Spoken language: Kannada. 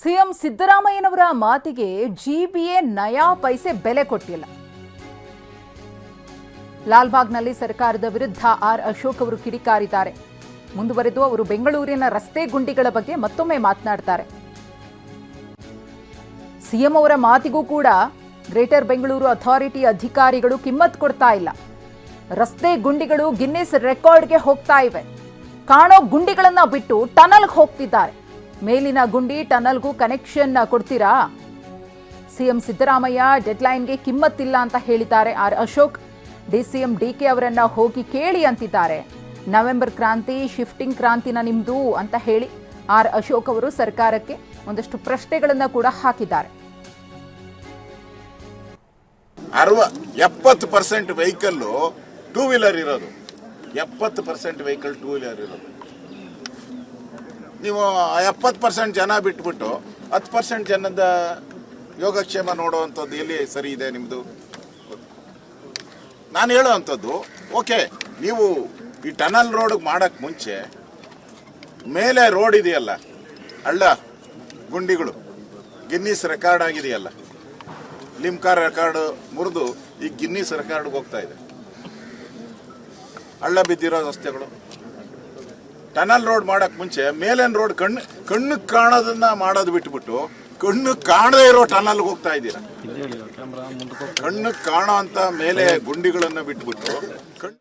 ಸಿಎಂ ಸಿದ್ದರಾಮಯ್ಯನವರ ಮಾತಿಗೆ ಜಿಬಿಎ ನಯಾ ಪೈಸೆ ಬೆಲೆ ಕೊಟ್ಟಿಲ್ಲ. ಲಾಲ್ಬಾಗ್ನಲ್ಲಿ ಸರ್ಕಾರದ ವಿರುದ್ಧ ಆರ್ ಅಶೋಕ್ ಅವರು ಕಿಡಿಕಾರಿದ್ದಾರೆ. ಮುಂದುವರೆದು ಅವರು ಬೆಂಗಳೂರಿನ ರಸ್ತೆ ಗುಂಡಿಗಳ ಬಗ್ಗೆ ಮತ್ತೊಮ್ಮೆ ಮಾತನಾಡ್ತಾರೆ. ಸಿಎಂ ಅವರ ಮಾತಿಗೂ ಕೂಡ ಗ್ರೇಟರ್ ಬೆಂಗಳೂರು ಅಥಾರಿಟಿ ಅಧಿಕಾರಿಗಳು ಕಿಮ್ಮತ್ ಕೊಡ್ತಾ ಇಲ್ಲ. ರಸ್ತೆ ಗುಂಡಿಗಳು ಗಿನ್ನಿಸ್ ರೆಕಾರ್ಡ್ಗೆ ಹೋಗ್ತಾ ಇವೆ. ಕಾಣೋ ಗುಂಡಿಗಳನ್ನ ಬಿಟ್ಟು ಟನಲ್ಗೆ ಹೋಗ್ತಿದ್ದಾರೆ. ಮೇಲಿನ ಗುಂಡಿ ಟನಲ್ಗೂ ಕನೆಕ್ಷನ್ ಕೊಡ್ತೀರಾ? ಸಿಎಂ ಸಿದ್ದರಾಮಯ್ಯ ಡೆಡ್ಲೈನ್ಗೆ ಕಿಮ್ಮತ್ತಿಲ್ಲ ಅಂತ ಹೇಳಿದ್ದಾರೆ ಆರ್ ಅಶೋಕ್. ಡಿಸಿಎಂ ಡಿಕೆ ಅವರನ್ನ ಹೋಗಿ ಕೇಳಿ ಅಂತಿದ್ದಾರೆ. ನವೆಂಬರ್ ಕ್ರಾಂತಿ ಶಿಫ್ಟಿಂಗ್ ಕ್ರಾಂತಿನ ನಿಮ್ದು ಅಂತ ಹೇಳಿ ಆರ್ ಅಶೋಕ್ ಅವರು ಸರ್ಕಾರಕ್ಕೆ ಒಂದಷ್ಟು ಪ್ರಶ್ನೆಗಳನ್ನ ಕೂಡ ಹಾಕಿದ್ದಾರೆ. ಎಪ್ಪತ್ತು ಪರ್ಸೆಂಟ್ ವೆಹಿಕಲ್ ಟೂ ವೀಲರ್ ಇರೋದು. ಎಪ್ಪತ್ತು ಪರ್ಸೆಂಟ್ ವೆಹಿಕಲ್ ಟೂ ವೀಲರ್ ಇರೋದು. ನೀವು ಎಪ್ಪತ್ತು ಪರ್ಸೆಂಟ್ ಜನ ಬಿಟ್ಬಿಟ್ಟು ಹತ್ತು ಪರ್ಸೆಂಟ್ ಜನದ ಯೋಗಕ್ಷೇಮ ನೋಡುವಂಥದ್ದು ಎಲ್ಲಿ ಸರಿ ಇದೆ ನಿಮ್ಮದು ನಾನು ಹೇಳೋವಂಥದ್ದು ಓಕೆ, ನೀವು ಈ ಟನಲ್ ರೋಡ್ಗೆ ಮಾಡೋಕ್ಕೆ ಮುಂಚೆ ಮೇಲೆ ರೋಡ್ ಇದೆಯಲ್ಲ, ಹಳ್ಳ, ಗುಂಡಿಗಳು, ಗಿನ್ನಿಸ್ ರೆಕಾರ್ಡ್ ಆಗಿದೆಯಲ್ಲ ಲಿಮ್ಕಾ ರೆಕಾರ್ಡ್ ಮುರಿದು ಈ ಗಿನ್ನಿಸ್ ರೆಕಾರ್ಡ್ಗೆ ಹೋಗ್ತಾ ಇದೆ. ಹಳ್ಳ ಬಿದ್ದಿರೋ ರಸ್ತೆಗಳು. ಟನಲ್ ರೋಡ್ ಮಾಡಕ್ ಮುಂಚೆ ಮೇಲಿನ ರೋಡ್ ಕಣ್ಣು ಕಣ್ಣು ಕಾಣೋದನ್ನ ಮಾಡೋದು ಬಿಟ್ಬಿಟ್ಟು ಕಣ್ಣು ಕಾಣದೇ ಇರೋ ಟನಲ್ಗೆ ಹೋಗ್ತಾ ಇದ್ದೀರಾ? ಕಣ್ಣು ಕಾಣೋ ಅಂತ ಮೇಲೆ ಗುಂಡಿಗಳನ್ನ ಬಿಟ್ಬಿಟ್ಟು ಕಣ್ಣು